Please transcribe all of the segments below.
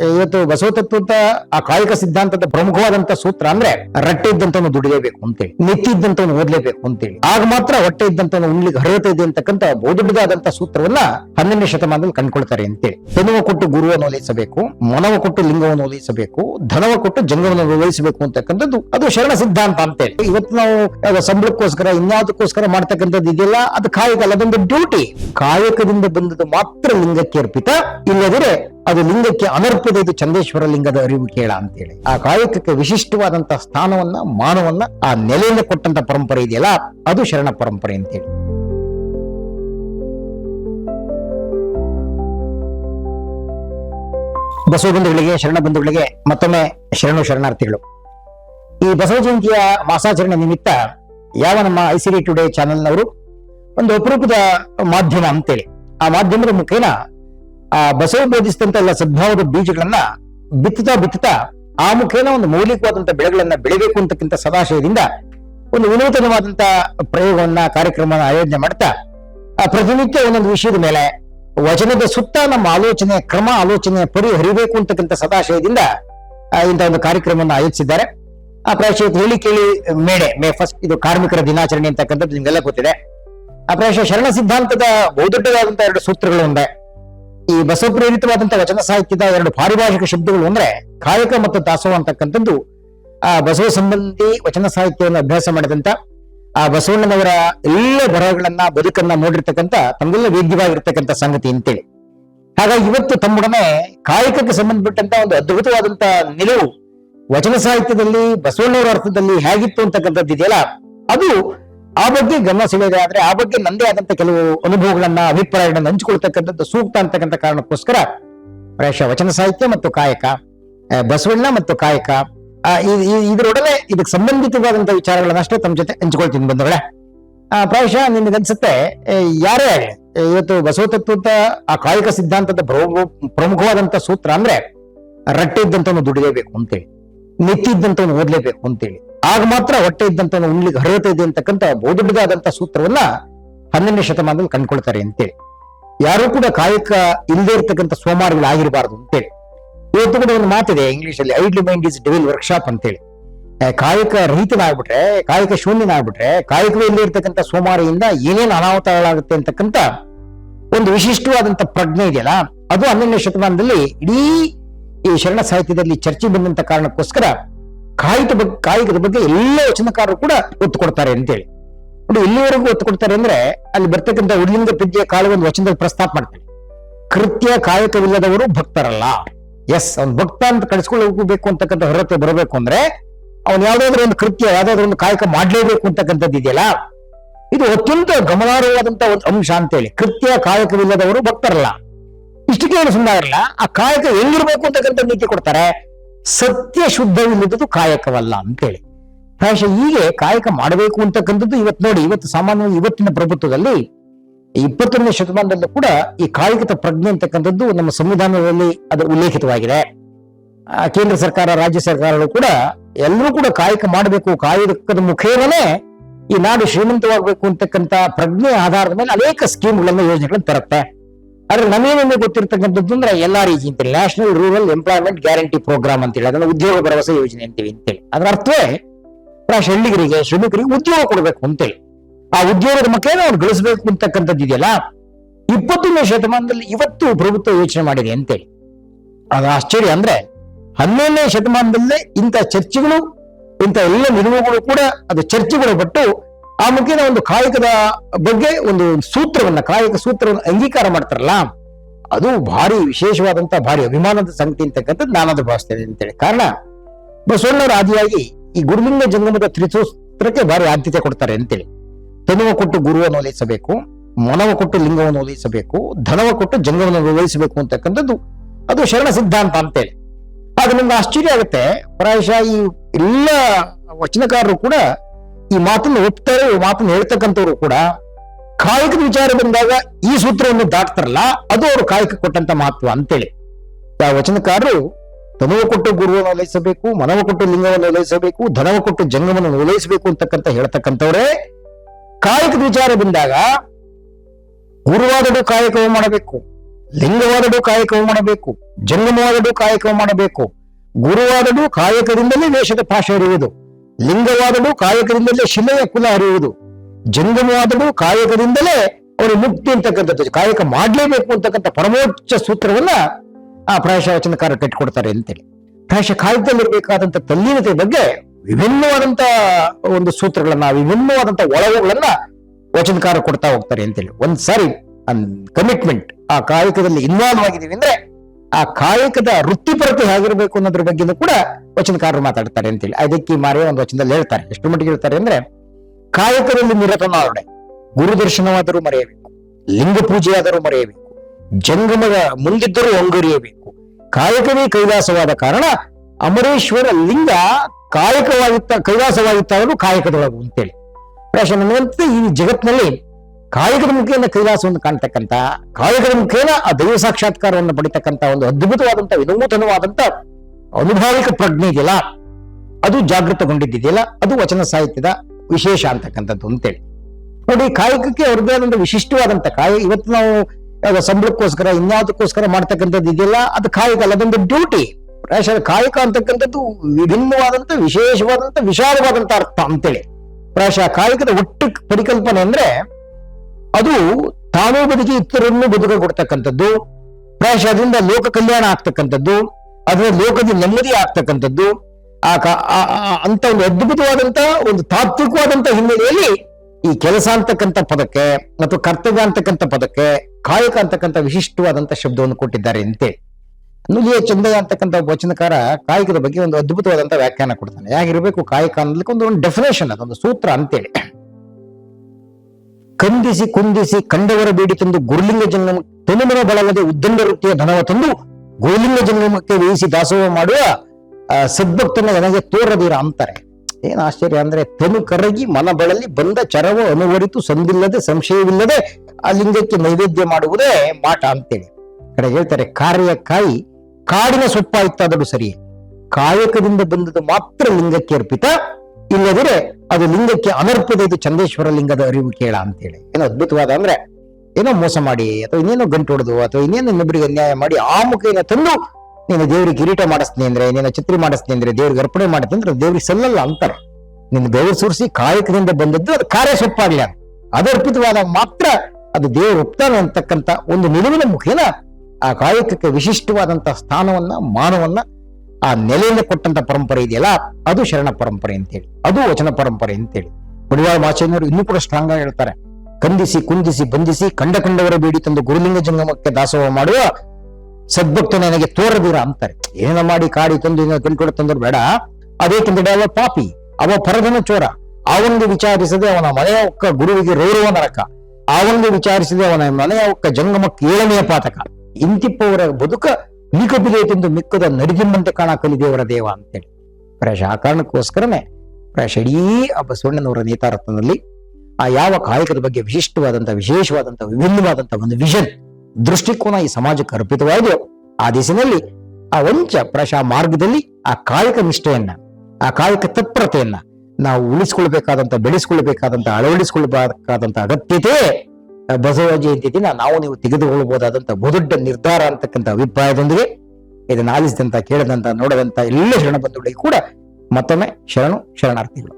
এই ಇವತ್ತು ಅಂತ ಆ ಕಾಯಕ ಸಿದ್ಧಾಂತದ ಪ್ರಮುಖವಾದಂತ ಸೂತ್ರ ಅಂದ್ರೆ ರಟ್ಟೆ ಇದ್ದಂತವನು ದುಡಿಲೇಬೇಕು ಅಂತೇಳಿ ನೆತ್ತಿ ಇದ್ದಂತವನು ಓದ್ಲೇಬೇಕು ಅಂತೇಳಿ ಆಗ ಮಾತ್ರ ಹೊಟ್ಟೆ ಇದ್ದಂತವನು ಉಣ್ಲಿಕ್ಕೆ ಅರ್ಹತೆ ಇದೆ ಬಹುದೊಡ್ಡದಾದಂತ ಸೂತ್ರವನ್ನ ಹನ್ನೆರಡನೇ ಶತಮಾನದಲ್ಲಿ ಕಂಡುಕೊಳ್ತಾರೆ ಅಂತೇಳಿ ತನುವ ಕೊಟ್ಟು ಗುರುವನ್ನು ಒಲಿಸಬೇಕು ಮನವ ಕೊಟ್ಟು ಲಿಂಗವನ್ನು ಓಲೈಸಬೇಕು ಧನವ ಕೊಟ್ಟು ಜಂಗವನ್ನು ಓಲೈಸಬೇಕು ಅಂತಕ್ಕಂಥದ್ದು ಅದು ಶರಣ ಸಿದ್ಧಾಂತ ಅಂತೇಳಿ ಇವತ್ತು ನಾವು ಸಂಬಳಕ್ಕೋಸ್ಕರ ಇನ್ಯಾವುದಕ್ಕೋಸ್ಕರ ಮಾಡ್ತಕ್ಕಂಥದ್ದು ಇದೆಯಲ್ಲ, ಅದು ಕಾಯಕ ಅಲ್ಲ, ಅದೊಂದು ಡ್ಯೂಟಿ ಕಾಯಕದಿಂದ ಬಂದದ್ದು ಮಾತ್ರ ಲಿಂಗಕ್ಕೆ ಅರ್ಪಿತ, ಇಲ್ಲದಿದ್ರೆ ಅದು ಲಿಂಗಕ್ಕೆ ಅನರ್ಪಿತ ಇದು ಚಂದೇಶ್ವರ ಲಿಂಗದ ಅರಿವು ಕೇಳ ಅಂತೇಳಿ. ಆ ಕಾಯಕಕ್ಕೆ ವಿಶಿಷ್ಟವಾದಂತಹ ಸ್ಥಾನವನ್ನ, ಮಾನವನ್ನ ಆ ನೆಲೆಯಿಂದ ಕೊಟ್ಟಂತ ಪರಂಪರೆ ಇದೆಯಲ್ಲ, ಅದು ಶರಣ ಪರಂಪರೆ ಅಂತೇಳಿ. ಬಸವ ಬಂಧುಗಳಿಗೆ, ಶರಣ ಬಂಧುಗಳಿಗೆ ಮತ್ತೊಮ್ಮೆ ಶರಣು ಶರಣಾರ್ಥಿಗಳು. ಈ ಬಸವ ಜಯಂತಿಯ ಮಾಸಾಚರಣೆ ನಿಮಿತ್ತ ಯಾವ ನಮ್ಮ ಐಸಿರಿ ಟುಡೇ ಚಾನೆಲ್ನವರು ಒಂದು ಅಪರೂಪದ ಮಾಧ್ಯಮ ಅಂತೇಳಿ. ಆ ಮಾಧ್ಯಮದ ಮುಖೇನ ಆ, ಬಸವ ಬೋಧಿಸಿದಂತ ಎಲ್ಲ ಸದ್ಭಾವದ ಬೀಜಗಳನ್ನ ಬಿತ್ತುತ್ತಾ ಬಿತ್ತುತ್ತಾ ಆ ಮುಖೇನ ಒಂದು ಮೌಲಿಕವಾದಂತಹ ಬೆಳೆಗಳನ್ನ ಬೆಳಿಬೇಕು ಅಂತಕ್ಕಿಂತ ಸದಾಶಯದಿಂದ ಒಂದು ವಿನೂತನವಾದಂತ ಪ್ರಯೋಗವನ್ನ, ಕಾರ್ಯಕ್ರಮವನ್ನ ಆಯೋಜನೆ ಮಾಡ್ತಾ, ಆ, ಪ್ರತಿನಿತ್ಯ ಒಂದೊಂದು ವಿಷಯದ ಮೇಲೆ ವಚನದ ಸುತ್ತ ನಮ್ಮ ಆಲೋಚನೆ, ಕ್ರಮ ಆಲೋಚನೆ ಪರಿ ಹರಿಬೇಕು ಅಂತಕ್ಕಂಥ ಸದಾಶಯದಿಂದ ಇಂತಹ ಒಂದು ಕಾರ್ಯಕ್ರಮವನ್ನು ಆಯೋಜಿಸಿದ್ದಾರೆ. ಆ, ಪ್ರಾಯಶಃ ಹೇಳಿ ಕೇಳಿ ಮೇಡೆ ಮೇ ಫಸ್ಟ್ ಇದು ಕಾರ್ಮಿಕರ ದಿನಾಚರಣೆ ಅಂತಕ್ಕಂಥದ್ದು ನಿಮ್ಗೆಲ್ಲ ಗೊತ್ತಿದೆ. ಆ, ಪ್ರಾಯಶಃ ಶರಣ ಸಿದ್ಧಾಂತದ ಬಹುದೊಡ್ಡದಾದಂತಹ ಎರಡು ಸೂತ್ರಗಳು ಒಂದೇ. ಈ ಬಸವ ಪ್ರೇರಿತವಾದಂತಹ ವಚನ ಸಾಹಿತ್ಯದ ಎರಡು ಪಾರಿಭಾಷಿಕ ಶಬ್ದಗಳು ಅಂದ್ರೆ ಕಾಯಕ ಮತ್ತು ದಾಸೋಹ ಅಂತಕ್ಕಂಥದ್ದು, ಆ ಬಸವ ಸಂಬಂಧಿ ವಚನ ಸಾಹಿತ್ಯವನ್ನು ಅಭ್ಯಾಸ ಮಾಡಿದಂತ, ಆ ಬಸವಣ್ಣನವರ ಎಲ್ಲ ಬರಹಗಳನ್ನ ಬದುಕನ್ನ ನೋಡಿರ್ತಕ್ಕಂಥ ತಮಗೆಲ್ಲ ವೇದ್ಯವಾಗಿರ್ತಕ್ಕಂಥ ಸಂಗತಿ ಅಂತೇಳಿ. ಹಾಗಾಗಿ ಇವತ್ತು ತಮ್ಮೊಡನೆ ಕಾಯಕಕ್ಕೆ ಸಂಬಂಧಪಟ್ಟಂತ ಒಂದು ಅದ್ಭುತವಾದಂತ ನಿಲುವು ವಚನ ಸಾಹಿತ್ಯದಲ್ಲಿ ಬಸವಣ್ಣವರ ಅರ್ಥದಲ್ಲಿ ಹೇಗಿತ್ತು ಅಂತಕ್ಕಂಥದ್ದು ಇದೆಯಲ್ಲ ಅದು ಆ ಬಗ್ಗೆ ಗಮನ ಸೆಳೆಯೋದಾದ್ರೆ ಆ ಬಗ್ಗೆ ನಂದೇ ಆದಂತ ಕೆಲವು ಅನುಭವಗಳನ್ನ ಅಭಿಪ್ರಾಯಗಳನ್ನ ಹಂಚಿಕೊಳ್ತಕ್ಕಂಥದ್ದು ಸೂಕ್ತ ಅಂತಕ್ಕಂಥ ಕಾರಣಕ್ಕೋಸ್ಕರ ಪ್ರಾಯಶಃ ವಚನ ಸಾಹಿತ್ಯ ಮತ್ತು ಕಾಯಕ ಬಸವಣ್ಣ ಮತ್ತು ಕಾಯಕ ಇದರೊಡನೆ ಇದಕ್ಕೆ ಸಂಬಂಧಿತವಾದಂತ ವಿಚಾರಗಳನ್ನಷ್ಟೇ ತಮ್ಮ ಜೊತೆ ಹಂಚಿಕೊಳ್ತೀನಿ ಆ, ಪ್ರಾಯಶಃ ನಿಮಗನ್ಸುತ್ತೆ ಯಾರೇ ಇವತ್ತು ಬಸವ ತತ್ವದ ಆ ಕಾಯಕ ಸಿದ್ಧಾಂತದ ಪ್ರಮುಖ- ಪ್ರಮುಖವಾದಂತ ಸೂತ್ರ ಅಂದ್ರೆ ರಟ್ಟೆ ಇದ್ದಂತವನು ದುಡಿಲೇಬೇಕು ಅಂತೇಳಿ ನಿತ್ಯ ಇದ್ದಂತವನು ಓದ್ಲೇಬೇಕು ಅಂತೇಳಿ. ಆಗ ಮಾತ್ರ ಹೊಟ್ಟೆ ಇದ್ದಂತ ಉಣ್ಲಿಕ್ಕೆ ಅರ್ಹತೆ ಇದೆ ಅಂತಕ್ಕಂಥ ಬಹುದೊಡ್ಡದಾದಂತ ಸೂತ್ರವನ್ನ ಹನ್ನೆರಡನೇ ಶತಮಾನದಲ್ಲಿ ಕಂಡುಕೊಳ್ತಾರೆ ಅಂತೇಳಿ. ಯಾರು ಕೂಡ ಕಾಯಕ ಇಲ್ಲದೆ ಇರ್ತಕ್ಕಂಥ ಸೋಮಾರಿಗಳಾಗಿರಬಾರದು ಅಂತೇಳಿ. ಇವತ್ತು ಕೂಡ ಒಂದು ಮಾತಿದೆ ಇಂಗ್ಲಿಷ್ ಅಲ್ಲಿ idle mind is devil workshop ಅಂತೇಳಿ ಕಾಯಕ ರಹಿತನಾಗ್ಬಿಟ್ರೆ, ಕಾಯಕ ಶೂನ್ಯನಾಗ್ಬಿಟ್ರೆ, ಕಾಯಕವೇ ಇಲ್ಲದೆ ಇರ್ತಕ್ಕಂಥ ಸೋಮಾರಿಯಿಂದ ಏನೇನು ಅನಾಹುತಗಳಾಗುತ್ತೆ ಅಂತಕ್ಕಂಥ ಒಂದು ವಿಶಿಷ್ಟವಾದಂತ ಪ್ರಜ್ಞೆ ಇದೆಯಲ್ಲ, ಅದು ಹನ್ನೆರಡನೇ ಶತಮಾನದಲ್ಲಿ ಇಡೀ ಈ ಶರಣ ಸಾಹಿತ್ಯದಲ್ಲಿ ಚರ್ಚೆ ಬಂದಂತ ಕಾರಣಕ್ಕೋಸ್ಕರ ಕಾಯಕ ಬಗ್ಗೆ ಕಾಯಕದ ಬಗ್ಗೆ ಎಲ್ಲ ವಚನಕಾರರು ಕೂಡ ಒತ್ತು ಕೊಡ್ತಾರೆ ಅಂತೇಳಿ. ನೋಡಿ, ಇಲ್ಲಿವರೆಗೂ ಒತ್ತು ಕೊಡ್ತಾರೆ ಅಂದ್ರೆ ಅಲ್ಲಿ ಬರ್ತಕ್ಕಂಥ ಉಡ್ಲಿಂಗ ಪಿದ್ಯ ಕಾಲ ಒಂದು ವಚನದಲ್ಲಿ ಪ್ರಸ್ತಾಪ ಮಾಡ್ತಾರೆ. ಕೃತ್ಯ ಕಾಯಕವಿಲ್ಲದವರು ಭಕ್ತರಲ್ಲ. ಎಸ್ ಅವ್ನು ಭಕ್ತ ಅಂತ ಕಳಿಸ್ಕೊಳ್ಳಬೇಕು ಅಂತಕ್ಕಂಥ ಹೊರತೆ ಬರಬೇಕು ಅಂದ್ರೆ ಅವ್ನು ಯಾವ್ದಾದ್ರು ಒಂದು ಕೃತ್ಯ, ಯಾವ್ದಾದ್ರು ಒಂದು ಕಾಯಕ ಮಾಡ್ಲೇಬೇಕು ಅಂತಕ್ಕಂಥದ್ದು ಇದೆಯಲ್ಲ? ಇದು ಅತ್ಯಂತ ಗಮನಾರ್ಹವಾದಂತ ಒಂದು ಅಂಶ ಅಂತೇಳಿ. ಕೃತ್ಯ ಕಾಯಕವಿಲ್ಲದವರು ಭಕ್ತರಲ್ಲ. ಇಷ್ಟಕ್ಕೆ ಏನು ಸುಮ್ಮನೆ ಆ ಕಾಯಕ ಹೆಂಗಿರ್ಬೇಕು ಅಂತಕ್ಕಂಥ ನೀತಿ ಕೊಡ್ತಾರೆ. ಸತ್ಯ ಶುದ್ಧವಿಲ್ಲದ್ದು ಕಾಯಕವಲ್ಲ ಅಂತೇಳಿ. ಪ್ರಾಯಶಃ ಹೀಗೆ ಕಾಯಕ ಮಾಡಬೇಕು ಅಂತಕ್ಕಂಥದ್ದು ಇವತ್ತು ನೋಡಿ, ಇವತ್ತು ಸಾಮಾನ್ಯವಾಗಿ ಇವತ್ತಿನ ಪ್ರಭುತ್ವದಲ್ಲಿ ಇಪ್ಪತ್ತೊಂದನೇ ಶತಮಾನದಲ್ಲೂ ಕೂಡ ಈ ಕಾಯಕದ ಪ್ರಜ್ಞೆ ಅಂತಕ್ಕಂಥದ್ದು ನಮ್ಮ ಸಂವಿಧಾನದಲ್ಲಿ ಅದು ಉಲ್ಲೇಖಿತವಾಗಿದೆ. ಕೇಂದ್ರ ಸರ್ಕಾರ, ರಾಜ್ಯ ಸರ್ಕಾರಗಳು ಕೂಡ ಎಲ್ಲರೂ ಕೂಡ ಕಾಯಕ ಮಾಡಬೇಕು, ಕಾಯಕದ ಮುಖೇನನೇ ಈ ನಾಡು ಶ್ರೀಮಂತವಾಗಬೇಕು ಅಂತಕ್ಕಂಥ ಪ್ರಜ್ಞೆ ಆಧಾರದ ಮೇಲೆ ಅನೇಕ ಸ್ಕೀಮ್ಗಳನ್ನು, ಯೋಜನೆಗಳನ್ನು ತರುತ್ತೆ. ಆದ್ರೆ ನಮಗೇನೊಂದು ಗೊತ್ತಿರ್ತಕ್ಕಂಥದ್ದು ಅಂದ್ರೆ ಎಲ್ ಆರ್ ಇಜಿ ಅಂತೇಳಿ national rural employment guarantee programme ಅಂತೇಳಿ, ಅದನ್ನ ಉದ್ಯೋಗ ಭರವಸೆ ಯೋಜನೆ ಅಂತೀವಿ ಅಂತೇಳಿ. ಅದರ ಅರ್ಥವೇ ಪ್ರಾಯಶಃ ಹಳ್ಳಿಗರಿಗೆ ಶ್ರಮಿಕರಿಗೆ ಉದ್ಯೋಗ ಕೊಡಬೇಕು ಅಂತೇಳಿ. ಆ ಉದ್ಯೋಗದ ಮಕ್ಕಳೇನೋ ಅವ್ರು ಗಳಿಸಬೇಕು ಅಂತಕ್ಕಂಥದ್ದು ಇದೆಯಲ್ಲ, ಇಪ್ಪತ್ತೊಂದನೇ ಶತಮಾನದಲ್ಲಿ ಇವತ್ತು ಪ್ರಭುತ್ವ ಯೋಚನೆ ಮಾಡಿದೆ ಅಂತೇಳಿ. ಅದು ಆಶ್ಚರ್ಯ ಅಂದ್ರೆ ಹನ್ನೆರಡನೇ ಶತಮಾನದಲ್ಲೇ ಇಂಥ ಚರ್ಚೆಗಳು, ಇಂಥ ಎಲ್ಲ ನಿಲುವುಗಳು ಕೂಡ ಅದು ಚರ್ಚೆಗಳು ಬಟ್ಟು ಆ ಮುಖೇನ ಒಂದು ಕಾಯಕದ ಬಗ್ಗೆ ಒಂದು ಸೂತ್ರವನ್ನ, ಕಾಯಕ ಸೂತ್ರವನ್ನು ಅಂಗೀಕಾರ ಮಾಡ್ತಾರಲ್ಲ, ಅದು ಭಾರಿ ವಿಶೇಷವಾದಂತಹ ಭಾರಿ ಅಭಿಮಾನದ ಸಂಗತಿ ಅಂತಕ್ಕಂಥದ್ದು ನಾನದು ಭಾವಿಸ್ತೇನೆ ಅಂತೇಳಿ. ಕಾರಣ ಬಸವಣ್ಣವರ ಆದಿಯಾಗಿ ಈ ಗುರುಲಿಂಗ ಜಂಗಮದ ತ್ರಿಸೂತ್ರಕ್ಕೆ ಭಾರಿ ಆದ್ಯತೆ ಕೊಡ್ತಾರೆ ಅಂತೇಳಿ. ತನುವ ಕೊಟ್ಟು ಗುರುವನ್ನು ಒಲಿಸಬೇಕು, ಮನವ ಕೊಟ್ಟು ಲಿಂಗವನ್ನು ಒಲಿಸಬೇಕು, ಧನವ ಕೊಟ್ಟು ಜಂಗವನ್ನು ಒಲಿಸಬೇಕು ಅಂತಕ್ಕಂಥದ್ದು ಅದು ಶರಣ ಸಿದ್ಧಾಂತ ಅಂತೇಳಿ. ಆಗ ನಿಮ್ಗೆ ಆಶ್ಚರ್ಯ ಆಗುತ್ತೆ. ಪ್ರಾಯಶಃ ಈ ಎಲ್ಲ ವಚನಕಾರರು ಕೂಡ ಈ ಮಾತನ್ನು ಒಪ್ತಾರೆ, ಈ ಮಾತನ್ನು ಹೇಳ್ತಕ್ಕಂಥವ್ರು ಕೂಡ ಕಾಯಕದ ವಿಚಾರ ಬಂದಾಗ ಈ ಸೂತ್ರವನ್ನು ದಾಟ್ತಾರಲ್ಲ, ಅದು ಅವರು ಕಾಯಕ ಕೊಟ್ಟಂತ ಮಹತ್ವ ಅಂತೇಳಿ. ಆ ವಚನಕಾರರು ತನುವ ಕೊಟ್ಟು ಗುರುವನ್ನು ಒಲೈಸಬೇಕು, ಮನವ ಕೊಟ್ಟು ಲಿಂಗವನ್ನು ಒಲೈಸಬೇಕು, ಧನವ ಕೊಟ್ಟು ಜಂಗಮವನ್ನು ಒಲೈಸಬೇಕು ಅಂತಕ್ಕಂತ ಹೇಳ್ತಕ್ಕಂಥವ್ರೆ, ಕಾಯಕದ ವಿಚಾರ ಬಂದಾಗ ಗುರುವಾದಡು ಕಾಯಕವ ಮಾಡಬೇಕು ಲಿಂಗವಾದಡು ಕಾಯಕವು ಮಾಡಬೇಕು ಜಂಗಮವಾದಡು ಕಾಯಕವ ಮಾಡಬೇಕು ಗುರುವಾದಡು ಕಾಯಕದಿಂದಲೇ ವೇಷದ ಭಾಷೆ ಅರಿಯುವುದು ಲಿಂಗವಾದಡು ಕಾಯಕದಿಂದಲೇ ಶಿಲೆಯ ಕುಲ ಹರಿಯುವುದು. ಜಂಗಮವಾದಳು ಕಾಯಕದಿಂದಲೇ ಅವರು ಮುಕ್ತಿ ಅಂತಕ್ಕಂಥದ್ದು. ಕಾಯಕ ಮಾಡಲೇಬೇಕು ಅಂತಕ್ಕಂಥ ಪರಮೋಚ್ಚ ಸೂತ್ರವನ್ನ ಆ ಪ್ರಾಯಶಃ ವಚನಕಾರ ಕಟ್ಟಿಕೊಡ್ತಾರೆ ಅಂತೇಳಿ. ಪ್ರಾಯಶಃ ಕಾಯಕದಲ್ಲಿರಬೇಕಾದಂಥ ತಲ್ಲೀನತೆ ಬಗ್ಗೆ ವಿಭಿನ್ನವಾದಂತ ಒಂದು ಸೂತ್ರಗಳನ್ನ ವಿಭಿನ್ನವಾದಂತ ಒಳಗುಗಳನ್ನ ವಚನಕಾರ ಕೊಡ್ತಾ ಹೋಗ್ತಾರೆ ಅಂತೇಳಿ. ಒಂದ್ ಸಾರಿ ಕಮಿಟ್ಮೆಂಟ್ ಆ ಕಾಯಕದಲ್ಲಿ ಇನ್ವಾಲ್ವ್ ಆಗಿದ್ದೀವಿ ಅಂದ್ರೆ ಆ ಕಾಯಕದ ವೃತ್ತಿಪರತೆ ಹೇಗಿರಬೇಕು ಅನ್ನೋದ್ರ ಬಗ್ಗೆನೂ ಕೂಡ ವಚನಕಾರರು ಮಾತಾಡ್ತಾರೆ ಅಂತೇಳಿ. ಅದಕ್ಕೆ ಮಾರೇ ಒಂದು ವಚನದಲ್ಲಿ ಹೇಳ್ತಾರೆ. ಎಷ್ಟು ಮಟ್ಟಿಗೆ ಹೇಳ್ತಾರೆ ಅಂದ್ರೆ ಕಾಯಕದಲ್ಲಿ ಗುರು ದರ್ಶನವಾದರೂ ಮರೆಯಬೇಕು ಲಿಂಗ ಪೂಜೆಯಾದರೂ ಮರೆಯಬೇಕು, ಜಂಗಮದ ಮುಂದಿದ್ದರೂ ಹೊಂಗರಿಯಬೇಕು. ಕಾಯಕವೇ ಕೈಲಾಸವಾದ ಕಾರಣ, ಅಮರೇಶ್ವರ ಲಿಂಗ ಕಾಯಕವಾಗಿತ್ತ ಕೈಲಾಸವಾಗಿತ್ತಾದರೂ ಕಾಯಕದೊಳಗು ಅಂತೇಳಿ. ಪ್ರಶ್ನೆ ಈ ಜಗತ್ತಿನಲ್ಲಿ ಕಾಯಕದ ಮುಖೇನ ಕೈಲಾಸವನ್ನು ಕಾಣ್ತಕ್ಕಂತ ಕಾಯಕದ ಮುಖೇನ ಆ ದೈವ ಸಾಕ್ಷಾತ್ಕಾರವನ್ನು ಪಡಿತಕ್ಕಂಥ ಒಂದು ಅದ್ಭುತವಾದಂಥ ವಿನೂತನವಾದಂತ ಅನುಭಾವಿಕ ಪ್ರಜ್ಞೆ ಇದೆಯಲ್ಲ? ಅದು ಜಾಗೃತಗೊಂಡಿದ್ದಿದೆಯಲ್ಲ? ಅದು ವಚನ ಸಾಹಿತ್ಯದ ವಿಶೇಷ ಅಂತಕ್ಕಂಥದ್ದು ಅಂತೇಳಿ. ನೋಡಿ, ಕಾಯಕಕ್ಕೆ ಅವ್ರದ್ದೇ ಆದಂತ ವಿಶಿಷ್ಟವಾದಂಥ ಕಾಯ, ಇವತ್ತು ನಾವು ಸಂಬಳಕ್ಕೋಸ್ಕರ ಇನ್ಯಾವುದಕ್ಕೋಸ್ಕರ ಮಾಡ್ತಕ್ಕಂಥದ್ದು ಇದೆಯಲ್ಲ, ಅದು ಕಾಯಕ ಅಲ್ಲ, ಅದೊಂದು ಡ್ಯೂಟಿ. ಪ್ರಾಯಶಃ ಕಾಯಕ ಅಂತಕ್ಕಂಥದ್ದು ವಿಭಿನ್ನವಾದಂಥ, ವಿಶೇಷವಾದಂಥ, ವಿಶಾಲವಾದಂಥ ಅರ್ಥ ಅಂತೇಳಿ. ಪ್ರಾಯಶಃ ಕಾಯಕದ ಒಟ್ಟು ಪರಿಕಲ್ಪನೆ ಅಂದ್ರೆ ಅದು ತಾನೂ ಬದುಕಿ ಇತರನ್ನು ಬದುಕ ಕೊಡ್ತಕ್ಕಂಥದ್ದು ಪ್ರಾಯಶಃ ಅದರಿಂದ ಲೋಕ ಕಲ್ಯಾಣ ಆಗ್ತಕ್ಕಂಥದ್ದು, ಅದರ ಲೋಕದ ನೆಮ್ಮದಿ ಆಗ್ತಕ್ಕಂಥದ್ದು, ಆ ಅಂತ ಒಂದು ಅದ್ಭುತವಾದಂತ ಒಂದು ತಾತ್ವಿಕವಾದಂತ ಹಿನ್ನೆಲೆಯಲ್ಲಿ ಈ ಕೆಲಸ ಅಂತಕ್ಕಂಥ ಪದಕ್ಕೆ ಅಥವಾ ಕರ್ತವ್ಯ ಅಂತಕ್ಕಂಥ ಪದಕ್ಕೆ ಕಾಯಕ ಅಂತಕ್ಕಂಥ ವಿಶಿಷ್ಟವಾದಂತ ಶಬ್ದವನ್ನು ಕೊಟ್ಟಿದ್ದಾರೆ ಅಂತೆ. ನುಲಿಯ ಚಂದಯ ಅಂತಕ್ಕಂಥ ವಚನಕಾರ ಕಾಯಕದ ಬಗ್ಗೆ ಒಂದು ಅದ್ಭುತವಾದಂತ ವ್ಯಾಖ್ಯಾನ ಕೊಡ್ತಾನೆ. ಹೇಗಿರ್ಬೇಕು ಕಾಯಕ ಅನ್ನೋದಕ್ಕೆ ಒಂದು ಡೆಫಿನೇಷನ್ ಅದೊಂದು ಸೂತ್ರ ಅಂತೇಳಿ. ಕಂದಿಸಿ ಕುಂದಿಸಿ ಕಂಡವರ ಬೇಡಿ ತಂದು ಗುರುಲಿಂಗ ಜಂಗಮ ತನುಮನ ಬಳಗದೆ ಉದ್ದಂಡ ವೃತ್ತಿಯ ಧನವ ತಂದು ಗುರುಲಿಂಗ ಜಂಗಮಕ್ಕೆ ವಹಿಸಿ ದಾಸೋಹ ಮಾಡುವ ಸದ್ಭಕ್ತನ ನನಗೆ ತೋರದಿರ ಅಂತಾರೆ. ಏನ್ ಆಶ್ಚರ್ಯ ಅಂದ್ರೆ ತನು ಕರಗಿ ಮನ ಬಳಲಿ ಬಂದ ಚರವ ಅನುವರಿತು ಸಂದಿಲ್ಲದೆ ಸಂಶಯವಿಲ್ಲದೆ ಆ ಲಿಂಗಕ್ಕೆ ನೈವೇದ್ಯ ಮಾಡುವುದೇ ಮಾಟ ಅಂತೇಳಿ. ಕಡೆ ಹೇಳ್ತಾರೆ, ಕಾರ್ಯ ಕಾಯಿ, ಕಾಡಿನ ಸೊಪ್ಪಾಯಿತಾದರೂ ಸರಿ ಕಾಯಕದಿಂದ ಬಂದದ್ದು ಮಾತ್ರ ಲಿಂಗಕ್ಕೆ ಅರ್ಪಿತ ಇಲ್ಲದಿರೆ ಅದು ಲಿಂಗಕ್ಕೆ ಅನರ್ಪಿತ ಇದು ಚಂದೇಶ್ವರ ಲಿಂಗದ ಅರಿವು ಕೇಳ ಅಂತೇಳಿ. ಏನೋ ಅದ್ಭುತವಾದ ಅಂದ್ರೆ ಏನೋ ಮೋಸ ಮಾಡಿ ಅಥವಾ ಇನ್ನೇನೋ ಗಂಟು ಹೊಡೆದು ಅಥವಾ ಇನ್ನೇನೋ ಇನ್ನೊಬ್ಬರಿಗೆ ಅನ್ಯಾಯ ಮಾಡಿ ಆ ಮುಖೇನ ತಂದು ನೀನು ದೇವ್ರಿಗೆ ಕಿರೀಟ ಮಾಡಿಸ್ತೀನಿ ಅಂದ್ರೆ ನಿನ್ನ ಛತ್ರಿ ಮಾಡಿಸ್ತೀನಿ ಅಂದ್ರೆ, ದೇವ್ರಿಗೆ ಅರ್ಪಣೆ ಮಾಡುತ್ತೆ ಅಂದ್ರೆ ದೇವ್ರಿಗೆ ಸಲ್ಲಲ್ಲ ಅಂತಾರೆ. ನಿನ್ನ ಬೆವರು ಸುರಿಸಿ ಕಾಯಕದಿಂದ ಬಂದದ್ದು ಅದು ಕಾರ್ಯ ಸೊಪ್ಪಾಗ್ಲಿ ಅಂತ. ಅದರ್ಪಿತವಾದಾಗ ಮಾತ್ರ ಅದು ದೇವ್ರ ಒಪ್ತಾನೆ ಅಂತಕ್ಕಂಥ ಒಂದು ನಿಲುವಿನ ಮುಖೇನ ಆ ಕಾಯಕಕ್ಕೆ ವಿಶಿಷ್ಟವಾದಂತಹ ಸ್ಥಾನವನ್ನ, ಮಾನವನ್ನ ಆ ನೆಲೆಯಿಂದ ಕೊಟ್ಟಂತ ಪರಂಪರೆ ಇದೆಯಲ್ಲ, ಅದು ಶರಣ ಪರಂಪರೆ ಅಂತೇಳಿ, ಅದು ವಚನ ಪರಂಪರೆ ಅಂತೇಳಿ. ಮುಡಿವಾಳ ಮಾಚಯ್ಯನವರು ಇನ್ನೂ ಕೂಡ ಸ್ಟ್ರಾಂಗ್ ಆಗಿ ಹೇಳ್ತಾರೆ, ಕಂದಿಸಿ, ಕುಂದಿಸಿ, ಬಂಧಿಸಿ, ಕಂಡ ಕಂಡವರ ಬೇಡಿ ತಂದು ಗುರುಲಿಂಗ ಜಂಗಮಕ್ಕೆ ದಾಸೋಹ ಮಾಡುವ ಸದ್ಭಕ್ತ ನನಗೆ ತೋರದಿರ ಅಂತಾರೆ. ಏನೋ ಮಾಡಿ ಕಾಡಿ ತಂದು ಕಂಡುಕೊಡ ತಂದ್ರು ಬೇಡ. ಅದೇಕೆಂದರೆ ಅವ ಪಾಪಿ, ಅವ ಪರಧನ ಚೋರ. ಅವನಿಗೆ ವಿಚಾರಿಸದೆ ಅವನ ಮನೆಯ ಒಕ್ಕ ಗುರುವಿಗೆ ರೌರವ ನರಕ. ಅವನಿಗೆ ವಿಚಾರಿಸದೆ ಅವನ ಮನೆಯ ಒಕ್ಕ ಜಂಗಮಕ್ಕೆ ಏಳನೆಯ ಪಾತಕ. ಇಂತಿಪ್ಪವರ ಬದುಕ ನಿಕಪಿದೇತೆಂದು ಮಿಕ್ಕದ ನಡಿಗಿಂಬಂತೆ ಕಾಣ ಕಲಿದೇವರ ದೇವ ಅಂತೇಳಿ. ಪ್ರಾಯಶಃ ಆ ಕಾರಣಕ್ಕೋಸ್ಕರನೇ ಪ್ರಾಯಶಃ ಇಡೀ ಆ ಬಸವಣ್ಣನವರ ನೇತಾರತ್ವದಲ್ಲಿ ಆ ಯಾವ ಕಾಯಕದ ಬಗ್ಗೆ ವಿಶಿಷ್ಟವಾದಂತಹ ವಿಶೇಷವಾದಂತಹ ವಿಭಿನ್ನವಾದಂತಹ ಒಂದು ವಿಷನ್, ದೃಷ್ಟಿಕೋನ ಈ ಸಮಾಜಕ್ಕೆ ಅರ್ಪಿತವಾಗಿದೆ. ಆ ದಿಸಿನಲ್ಲಿ ಆ ವಂಚ ಪ್ರಾಯಶಃ ಮಾರ್ಗದಲ್ಲಿ ಆ ಕಾಯಕ ನಿಷ್ಠೆಯನ್ನ, ಆ ಕಾಯಕ ತತ್ಪರತೆಯನ್ನ ನಾವು ಉಳಿಸ್ಕೊಳ್ಬೇಕಾದಂಥ ಬೆಳೆಸ್ಕೊಳ್ಬೇಕಾದಂತ, ಅಳವಡಿಸಿಕೊಳ್ಬೇಕಾದಂತ ಅಗತ್ಯತೆ ಬಸವ ಜಯಂತಿ ದಿನ ನಾವು ನೀವು ತೆಗೆದುಕೊಳ್ಳಬಹುದಾದಂತಹ ಬಹುದೊಡ್ಡ ನಿರ್ಧಾರ ಅಂತಕ್ಕಂಥ ಅಭಿಪ್ರಾಯದೊಂದಿಗೆ ಇದನ್ನ ಆಲಿಸಿದಂತ, ಕೇಳದಂತ, ನೋಡದಂತ ಎಲ್ಲ ಶರಣ ಬಂಧುಗಳಿಗೆ ಕೂಡ ಮತ್ತೊಮ್ಮೆ ಶರಣು, ಶರಣಾರ್ಥಿಗಳು.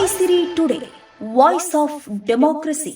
Aisiri today voice of democracy